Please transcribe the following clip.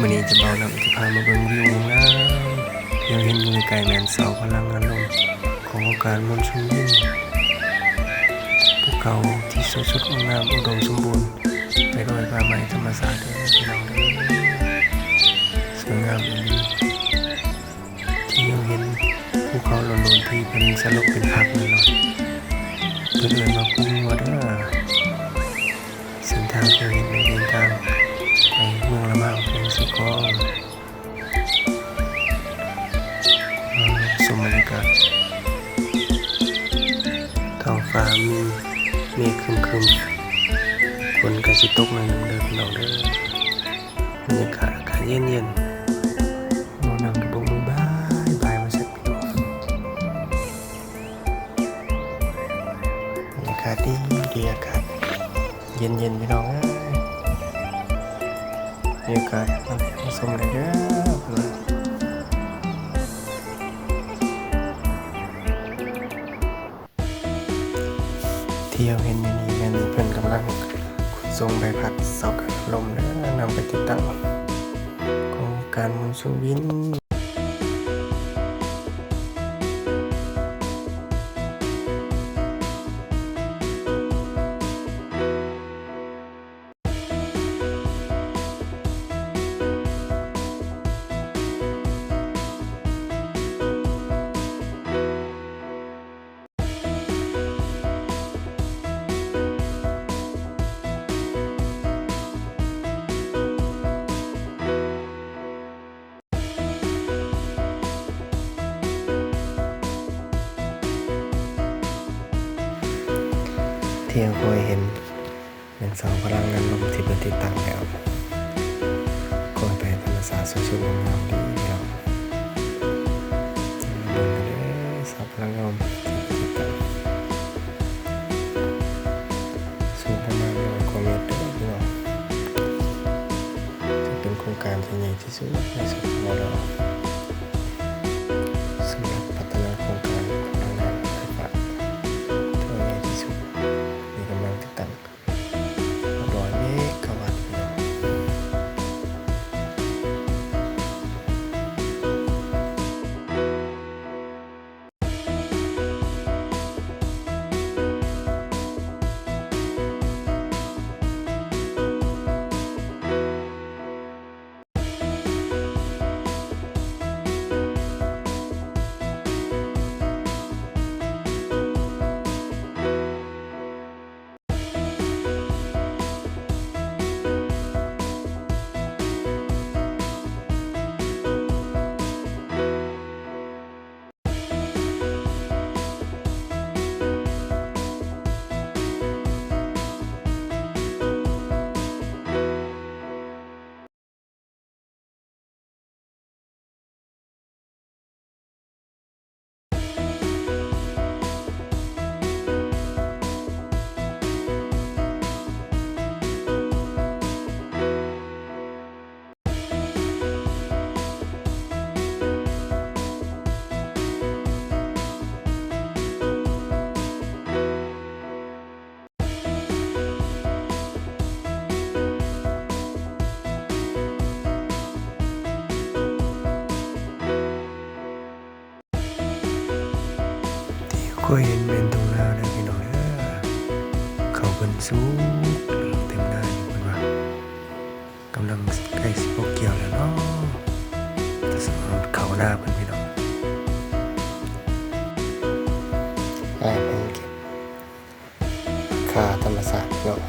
มื่อนี้จะเบานำจะพามาเบิ่งวิวงามเดี๋ยวเห็นอยู่ไกลๆแมนเสาพลังงานลมของโอกาสมนต์ชุมยินภูเขาที่สดสดงดงามอุดมสมบูรณ์ไปด้วยป่าไม้ธรรมชาติเด้อพี่น้องด้สวยงามอีหลีที่เราเห็นภูเขาหล่นๆที่เป็นสลบเป็นพักนี่เนาะเพื่อนเอ่ยมาพุ่งวัดเด้อเส้นทางที่เราเห็น ฟ้ามีเมฆครึมๆฝนกระสิตกหน่อยหนึงเด้อพี่น้องเด้อบรรยากาศอากาศเย็นๆนอนนั่งกับพวกมือบายบายมาสักพี่น้องบรรยากาศดีดีอากาศเย็นๆพี่น้องเอ้ยมีโอกาสมาชมเลยเด้อ ที่เราเห็นอยู่นี้เป็นเพื่อนกำลังขุนทรงใบพัดเสากับลมเด้อนำไปติดตั้งโครงการมุนสุวิน ที่ยวเคยเห็นเป็นเสาพลังงานลมที่เป็นติดตั้งแล้วคอยไปธรรมศาสตร์สวยๆงามๆดีแล้วเบิ่งกันเด้อเสาพลังงานลมสูงประมาณร้อยกว่าเมตรเด้อพี่น้องจะเป็นโครงการที่ใหญ่ที่สุดในสุด ก็เห็นเป็นตรงหน้าเลยพี่น้องเด้อเขาเป็นสูงเต็มหน้าอยู่เพิ่นว่ากำลังใกล้สิบกเกี่ยวแล้วเนาะแต่สำหรับเขาหน้าเป็นพี่น้องอ่าเป็นเก็บค่าธรรมศาสตร์เนาะ